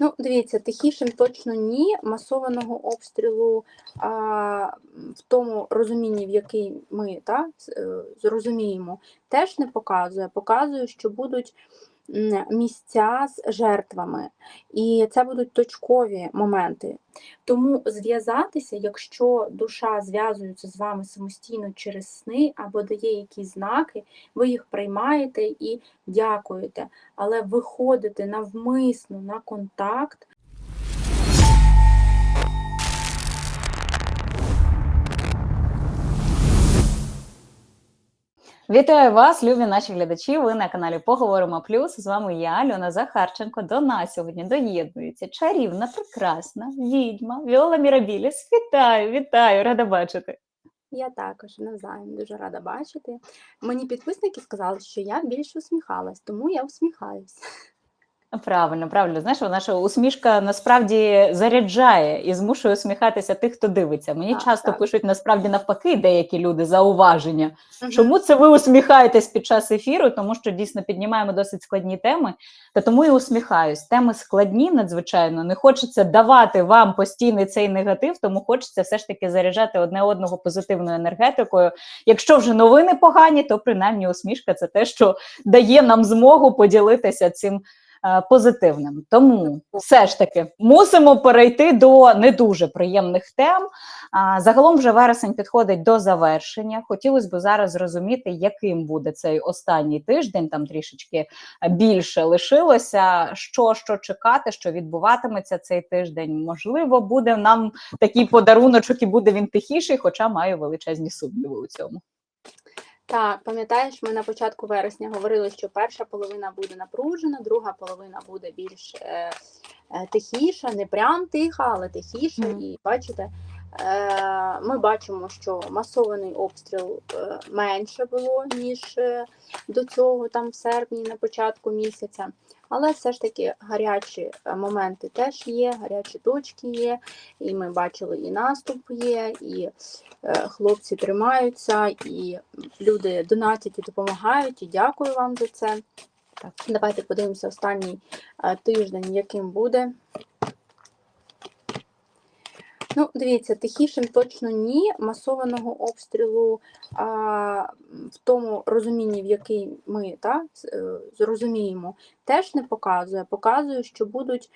Ну, дивіться, тихішим точно ні. Масованого обстрілу а, в тому розумінні, в який ми та, е, зрозуміємо, теж не показує. Показує, що будуть місця з жертвами, і це будуть точкові моменти. Тому зв'язатися, якщо душа зв'язується з вами самостійно через сни або дає якісь знаки, ви їх приймаєте і дякуєте але виходити навмисно на контакт. Вітаю вас, любі наші глядачі. Ви на каналі Поговоримо Плюс. З вами я, Альона Захарченко. До нас сьогодні доєднується чарівна, прекрасна відьма Віола Мірабіліс. Вітаю, вітаю, рада бачити. Я також навзаєм дуже рада бачити. Мені підписники сказали, що я більше усміхалась, тому я усміхаюсь. Правильно, правильно. Знаєш, наша усмішка насправді заряджає і змушує усміхатися тих, хто дивиться. Мені Так, часто так. пишуть насправді навпаки деякі люди зауваження. Мгм. Чому це ви усміхаєтесь під час ефіру? Тому що дійсно піднімаємо досить складні теми, та тому і усміхаюсь. Теми складні, надзвичайно. Не хочеться давати вам постійний цей негатив, тому хочеться все ж таки заряджати одне одного позитивною енергетикою. Якщо вже новини погані, то принаймні усмішка це те, що дає нам змогу поділитися цим. Е, Позитивним, тому все ж таки мусимо перейти до не дуже приємних тем. Загалом вже вересень підходить до завершення. Хотілося б зараз зрозуміти, яким буде цей останній тиждень. Там трішечки більше лишилося. Що що чекати, що відбуватиметься цей тиждень? Можливо, буде нам такий подаруночок, і буде він тихіший, хоча маю величезні сумніви у цьому. Так, пам'ятаєш, ми на початку вересня говорили, що перша половина буде напружена, друга половина буде більш е, е, тихіша, не прям тиха, але тихіша. Мгм. І бачите, е, ми бачимо, що масований обстріл е, менше було, ніж е, до цього, там в серпні, на початку місяця. Але все ж таки гарячі е, моменти теж є, гарячі точки є, і ми бачили, і наступ є, і е, хлопці тримаються, і люди донатять і допомагають, і дякую вам за це. Так. Давайте подивимося останній е, тиждень, яким буде. Ну, дивіться, тихішим точно ні. Масованого обстрілу а, в тому розумінні, в який ми та, е, зрозуміємо, теж не показує. Показує, що будуть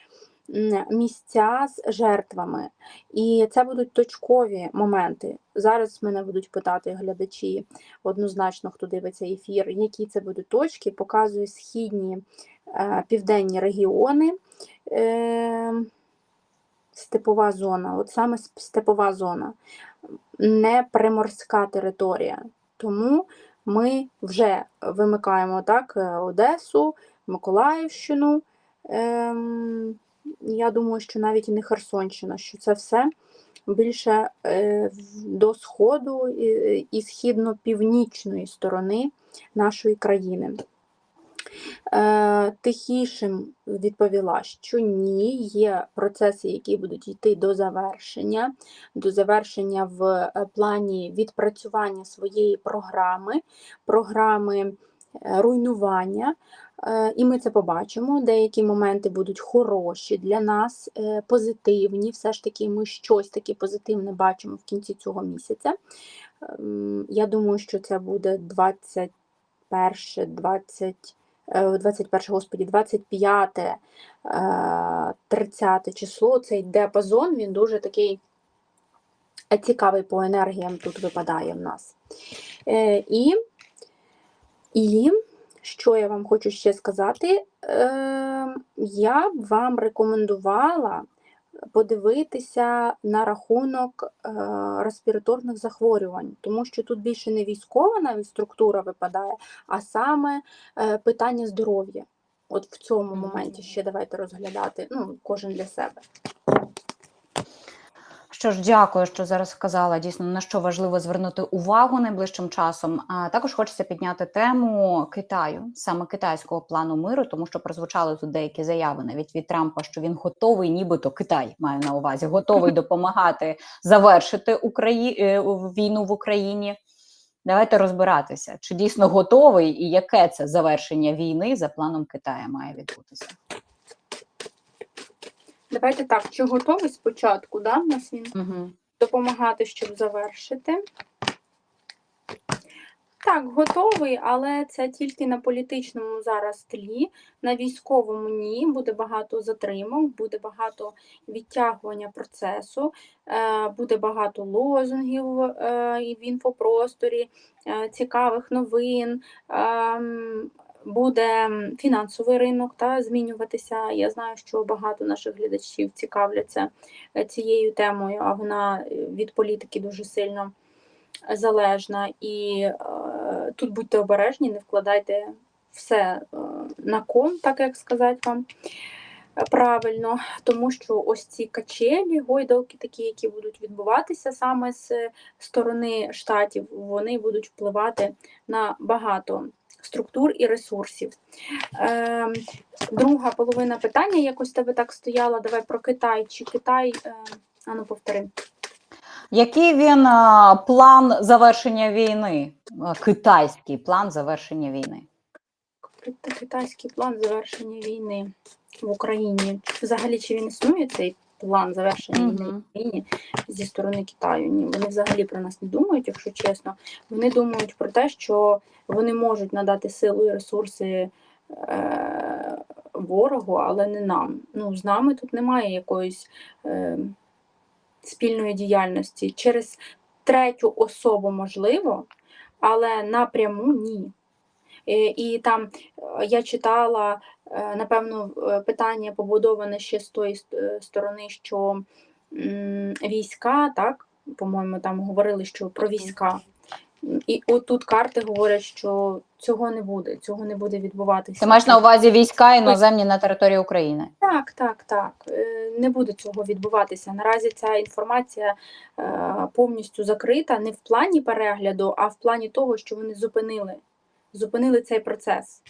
місця з жертвами. І це будуть точкові моменти. Зараз мене будуть питати глядачі однозначно, хто дивиться ефір, які це будуть точки. Показую східні е, південні регіони. Степова зона, от саме степова зона, не приморська територія. Тому ми вже вимикаємо так е, Одесу, Миколаївщину. Ем, я думаю, що навіть і не Херсонщина, що це все більше е, до сходу і, і східно-північної сторони нашої країни. Е, Тихішим відповіла, що ні, є процеси, які будуть йти до завершення, до завершення в е, плані відпрацювання своєї програми, програми е, руйнування. І ми це побачимо. Деякі моменти будуть хороші для нас, позитивні. Все ж таки, ми щось таке позитивне бачимо в кінці цього місяця. Ем, Я думаю, що це буде 21, 20 е, 21, господі, 25, е, 30 число, цей діапазон, він дуже такий е, цікавий по енергіям тут випадає в нас. Е, І, і що я вам хочу ще сказати, е, я б вам рекомендувала подивитися на рахунок е, респіраторних захворювань, тому що тут більше не військова навіть структура випадає, а саме е, питання здоров'я. От в цьому моменті ще давайте розглядати, ну, кожен для себе. Що ж, дякую, що зараз сказала дійсно на що важливо звернути увагу найближчим часом. А також хочеться підняти тему Китаю, саме китайського плану миру, тому що прозвучали тут деякі заяви навіть від Трампа, що він готовий, нібито Китай має на увазі, готовий допомагати завершити Украї... е, війну в Україні. Давайте розбиратися, чи дійсно готовий і яке це завершення війни за планом Китаю має відбутися. Давайте так, чи готовий спочатку, да? У нас він Угу. допомагати, щоб завершити. Так, готовий, але це тільки на політичному зараз тлі. На військовому ні. Буде багато затримок, буде багато відтягування процесу, е, буде багато лозунгів е, в інфопросторі, е, цікавих новин. Буде фінансовий ринок та змінюватися. Я знаю, що багато наших глядачів цікавляться е, цією темою, а вона е, від політики дуже сильно залежна. І е, тут будьте обережні, не вкладайте все е, на кон, так як сказати вам правильно, тому що ось ці качелі, гойдалки, такі, які будуть відбуватися саме з сторони штатів, вони будуть впливати на багато структур і ресурсів. Е, друга половина питання якось тебе так стояла. Давай про Китай. Чи Китай, е, ану повтори. Який він а, план завершення війни? Китайський план завершення війни. Китайський план завершення війни в Україні. Взагалі, чи він існує цей план завершення війни в Україні зі сторони Китаю? Ні, вони взагалі про нас не думають, якщо чесно. Вони думають про те, що вони можуть надати силу і ресурси е- ворогу, але не нам. Ну, з нами тут немає якоїсь е- спільної діяльності. Через третю особу можливо, але напряму ні. Е, І там е, я читала, напевно, е, питання побудоване ще з тої е, сторони, що війська, так, по-моєму, там говорили, що про війська. І отут карти говорять, що цього не буде, цього не буде відбуватися. Ти маєш на увазі війська іноземні на території України? Так, так, так. Е, Не буде цього відбуватися. Наразі ця інформація е, повністю закрита не в плані перегляду, а в плані того, що вони зупинили, зупинили цей процес.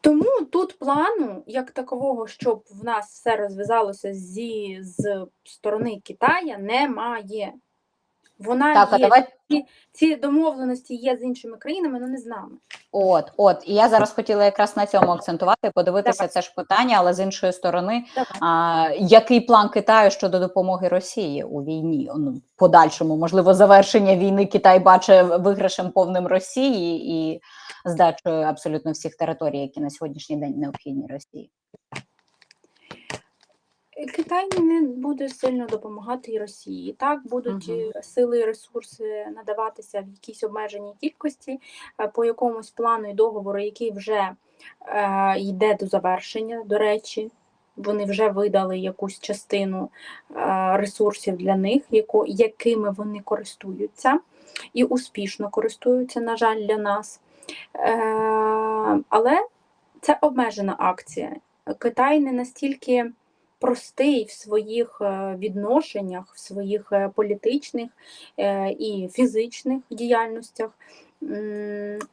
Тому тут плану, як такового, щоб в нас все розв'язалося зі з сторони Китая, немає. Вона Так, а давай ці домовленості є з іншими країнами, але не з нами. От, от, і я зараз хотіла якраз на цьому акцентувати, подивитися Давай. це ж питання, але з іншої сторони, Давай. а, який план Китаю щодо допомоги Росії у війні? Ну, подальшому, можливо, завершення війни Китай бачить виграшем повним Росії і здачею абсолютно всіх територій, які на сьогоднішній день необхідні Росії. Китай не буде сильно допомагати і Росії. Так будуть е, сили і ресурси надаватися в якійсь обмеженій кількості е, по якомусь плану і договору, який вже е, йде до завершення. До речі, вони вже видали якусь частину е, ресурсів для них, яко, якими вони користуються і успішно користуються, на жаль, для нас. Е, але це обмежена акція. Китай не настільки простий в своїх е, відношеннях, в своїх е, політичних і фізичних діяльностях.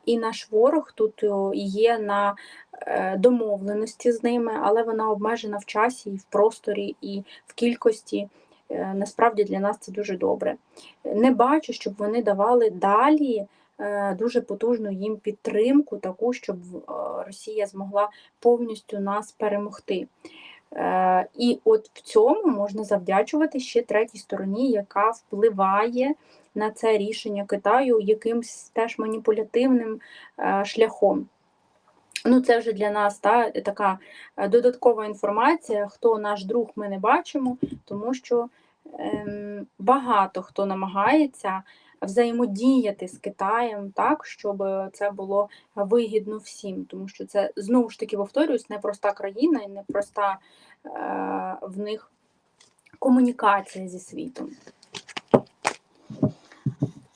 І наш ворог тут є на домовленості з ними, але вона обмежена в часі, і в просторі, і в кількості. Насправді для нас це дуже добре. Не бачу, щоб вони давали далі дуже потужну їм підтримку, таку, щоб е, Росія змогла повністю нас перемогти. Е, І от в цьому можна завдячувати ще третій стороні, яка впливає на це рішення Китаю якимсь теж маніпулятивним е, шляхом. Ну, це вже для нас та, така е, додаткова інформація. Хто наш друг, ми не бачимо, тому що ем, багато хто намагається взаємодіяти з Китаєм так, щоб це було вигідно всім, тому що це знову ж таки повторюсь, непроста країна і непроста е, в них комунікація зі світом.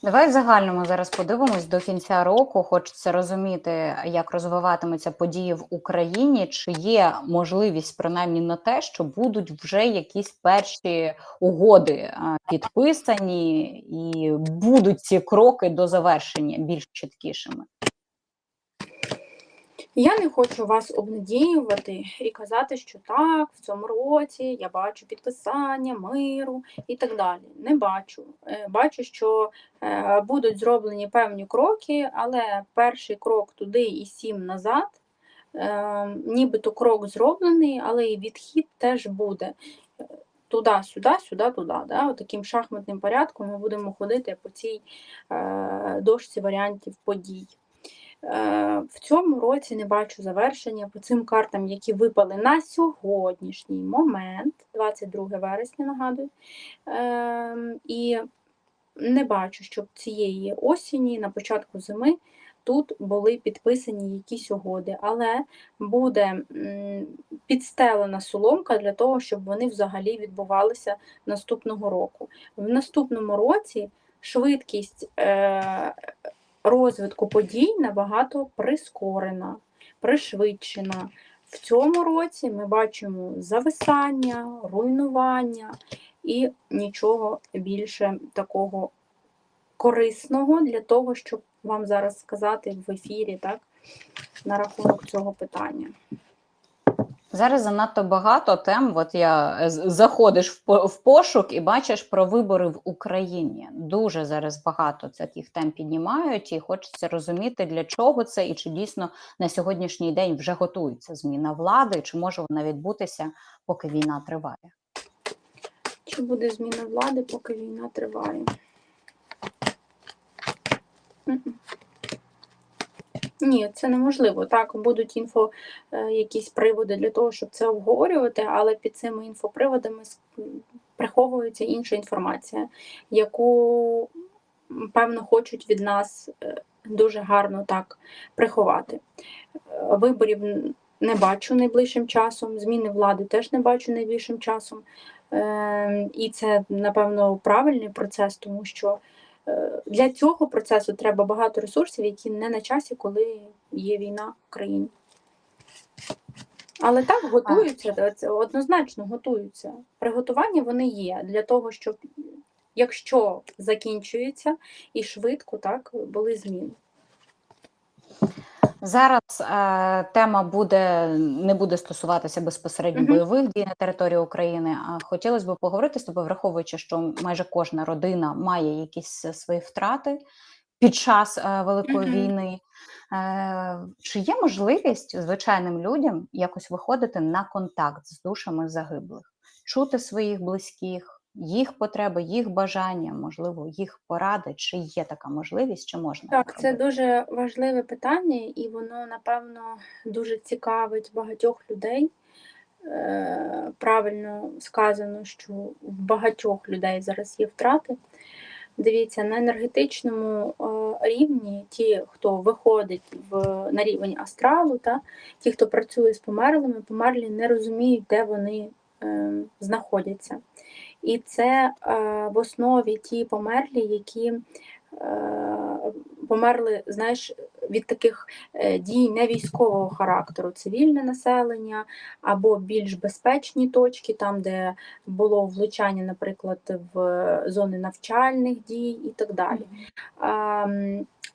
Давай в загальному зараз подивимось до кінця року. Хочеться розуміти, як розвиватимуться події в Україні. Чи є можливість принаймні на те, що будуть вже якісь перші угоди підписані, і будуть ці кроки до завершення більш чіткішими? Я не хочу вас обнадіювати і казати, що так, в цьому році я бачу підписання миру і так далі. Не бачу. Е, Бачу, що е, будуть зроблені певні кроки, але перший крок туди і сім назад е, нібито крок зроблений, але і відхід теж буде. Туди, сюди, сюди, туди. Да? Таким шахматним порядком ми будемо ходити по цій дошці варіантів подій. Е, в цьому році не бачу завершення по цим картам, які випали на сьогоднішній момент, 22 вересня, нагадую. Е, і не бачу, щоб цієї осені, на початку зими, тут були підписані якісь угоди, але буде підстелена соломка для того, щоб вони взагалі відбувалися наступного року. В наступному році швидкість е, розвитку подій набагато прискорена, пришвидшена. В цьому році ми бачимо зависання, руйнування і нічого більше такого корисного для того, щоб вам зараз сказати в ефірі, так, на рахунок цього питання. Зараз занадто багато тем. От я е, заходиш в, пошук і бачиш про вибори в Україні. Дуже зараз багато таких тем піднімають, і хочеться розуміти, для чого це, і чи дійсно на сьогоднішній день вже готується зміна влади, чи може вона відбутися, поки війна триває. Чи буде зміна влади, поки війна триває? Ні, це неможливо. Так, будуть інфо, е, якісь приводи для того, щоб це обговорювати, але під цими інфоприводами приховується інша інформація, яку, певно, хочуть від нас е, дуже гарно так приховати. Е, Виборів не бачу найближчим часом, зміни влади теж не бачу найближчим часом. Е, І це, напевно, правильний процес, тому що для цього процесу треба багато ресурсів, які не на часі, коли є війна в країні. Але так готуються, однозначно готуються. Приготування вони є для того, щоб якщо закінчується і швидко, так були зміни. Зараз е, тема буде не буде стосуватися безпосередньо Мгм. бойових дій на території України. А хотілося б поговорити з тобою, враховуючи, що майже кожна родина має якісь е, свої втрати під час е, великої Мгм. війни. Е, чи є можливість звичайним людям якось виходити на контакт з душами загиблих, чути своїх близьких, їх потреби, їх бажання, можливо, їх поради? Чи є така можливість, чи можна Так, це дуже важливе питання, і воно, напевно, дуже цікавить багатьох людей. Е, Правильно сказано, що в багатьох людей зараз є втрати. Дивіться, на енергетичному е, рівні ті, хто виходить в, на рівень астралу, та, ті, хто працює з померлими, померлі не розуміють, де вони е, знаходяться. І це е, в основі ті померлі, які е, померли, знаєш, від таких е, дій не військового характеру, цивільне населення або більш безпечні точки, там, де було влучання, наприклад, в зони навчальних дій і так далі. А,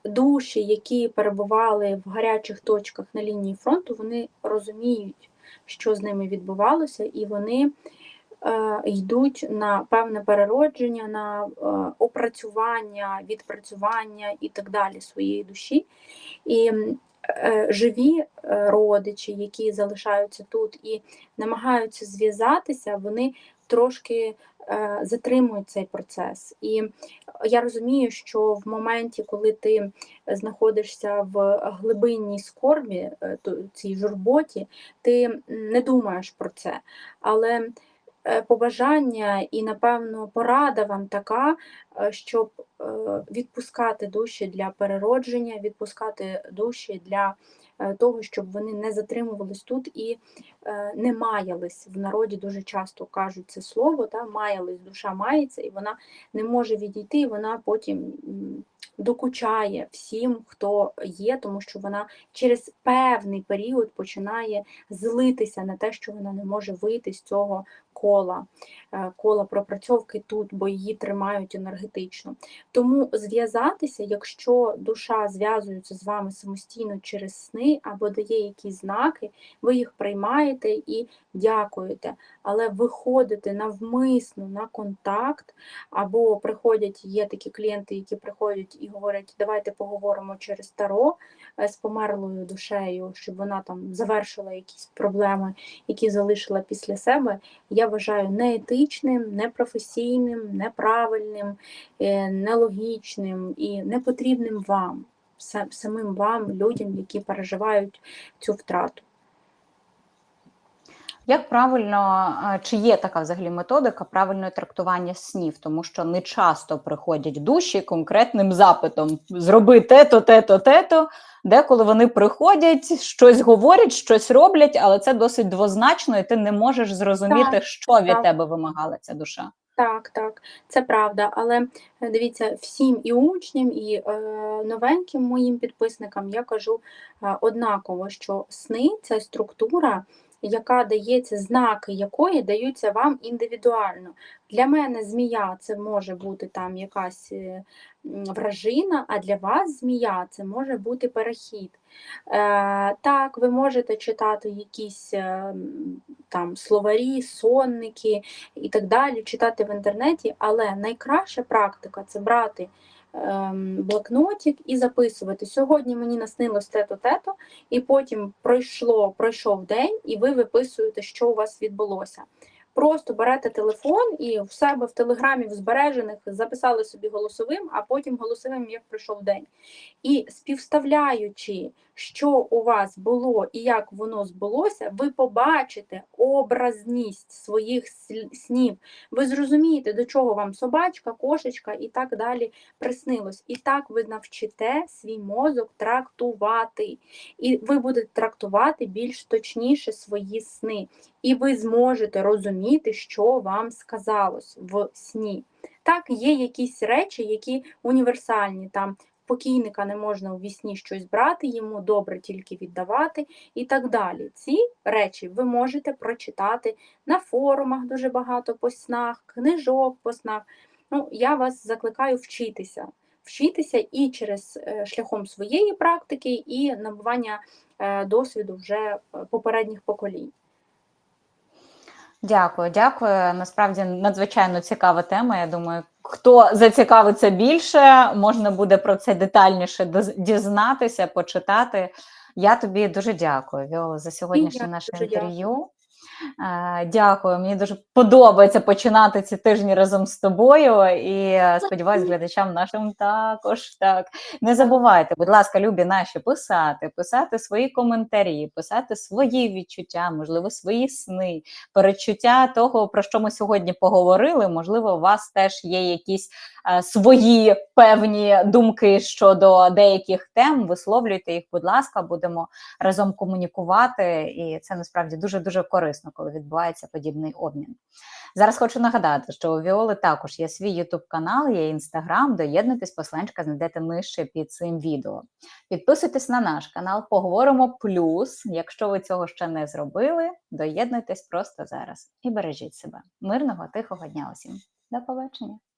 Душі, які перебували в гарячих точках на лінії фронту, вони розуміють, що з ними відбувалося, і вони йдуть на певне переродження, на е, опрацювання, відпрацювання і так далі своєї душі. І е, живі е, родичі, які залишаються тут і намагаються зв'язатися, вони трошки е, затримують цей процес. І я розумію, що в моменті, коли ти знаходишся в глибинній скорбі, е, цій журботі, ти не думаєш про це. Але е, побажання і, напевно, порада вам така, е, щоб е, відпускати душі для переродження, відпускати душі для е, того, щоб вони не затримувались тут і е, не маялись. В народі дуже часто кажуть це слово, та, маялись, душа мається, і вона не може відійти, і вона потім докучає всім, хто є, тому що вона через певний період починає злитися на те, що вона не може вийти з цього кола, е, кола пропрацьовки тут, бо її тримають енергетично. Тому зв'язатися, якщо душа зв'язується з вами самостійно через сни або дає якісь знаки, ви їх приймаєте і дякуєте. Але виходити навмисно на контакт, або приходять, є такі клієнти, які приходять і говорять, давайте поговоримо через таро е, з померлою душею, щоб вона там завершила якісь проблеми, які залишила після себе. Я вважаю неетичним, непрофесійним, неправильним, е, нелогічним і непотрібним вам, самим вам, людям, які переживають цю втрату. Як правильно, е, чи є така взагалі методика правильного трактування снів, тому що не часто приходять душі конкретним запитом: зроби те-то, те-то, те-то. Деколи вони приходять, щось говорять, щось роблять, але це досить двозначно, і ти не можеш зрозуміти, Так, що від так. тебе вимагала ця душа. Так, так, це правда. Але е, дивіться, всім і учням, і е, новеньким моїм підписникам я кажу е, однаково, що сни це структура, яка дається, знаки якої даються вам індивідуально. Для мене змія це може бути там якась е, вражина, а для вас змія це може бути перехід. Е, так, ви можете читати якісь е, там словарі, сонники і так далі, читати в інтернеті, але найкраща практика це брати блокнотик і записувати. Сьогодні мені наснилось те-то, те-то, і потім пройшло, пройшов день, і ви виписуєте, що у вас відбулося. Просто берете телефон і в себе в телеграмі в збережених записали собі голосовим, а потім голосовим, як пройшов день. І співставляючи, що у вас було і як воно збулося, ви побачите образність своїх снів. Ви зрозумієте, до чого вам собачка, кошечка і так далі приснилось. І так ви навчите свій мозок трактувати. І ви будете трактувати більш точніше свої сни. І ви зможете розуміти, що вам сказалось в сні. Так, є якісь речі, які універсальні. Там покійника не можна у вісні щось брати, йому добре тільки віддавати і так далі. Ці речі ви можете прочитати на форумах дуже багато по снах, книжок по снах. Ну, я вас закликаю вчитися. Вчитися і через е, шляхом своєї практики, і набування е, досвіду вже е, попередніх поколінь. Дякую, дякую. Насправді надзвичайно цікава тема. Я думаю, хто зацікавиться більше, можна буде про це детальніше дізнатися, почитати. Я тобі дуже дякую, Віола, за сьогоднішнє наше інтерв'ю. Е, Дякую. Мені дуже подобається починати ці тижні разом з тобою. І е, сподіваюсь, глядачам нашим також так. Не забувайте, будь ласка, любі наші писати, писати свої коментарі, писати свої відчуття, можливо, свої сни, перечуття того, про що ми сьогодні поговорили. Можливо, у вас теж є якісь е, свої певні думки щодо деяких тем. Висловлюйте їх, будь ласка, будемо разом комунікувати, і це насправді дуже дуже корисно, коли відбувається подібний обмін. Зараз хочу нагадати, що у Віоли також є свій Ютуб канал, є інстаграм. Доєднуйтесь, посиланчика знайдете нижче під цим відео. Підписуйтесь на наш канал, поговоримо плюс. Якщо ви цього ще не зробили, доєднуйтесь просто зараз і бережіть себе. Мирного, тихого дня усім. До побачення.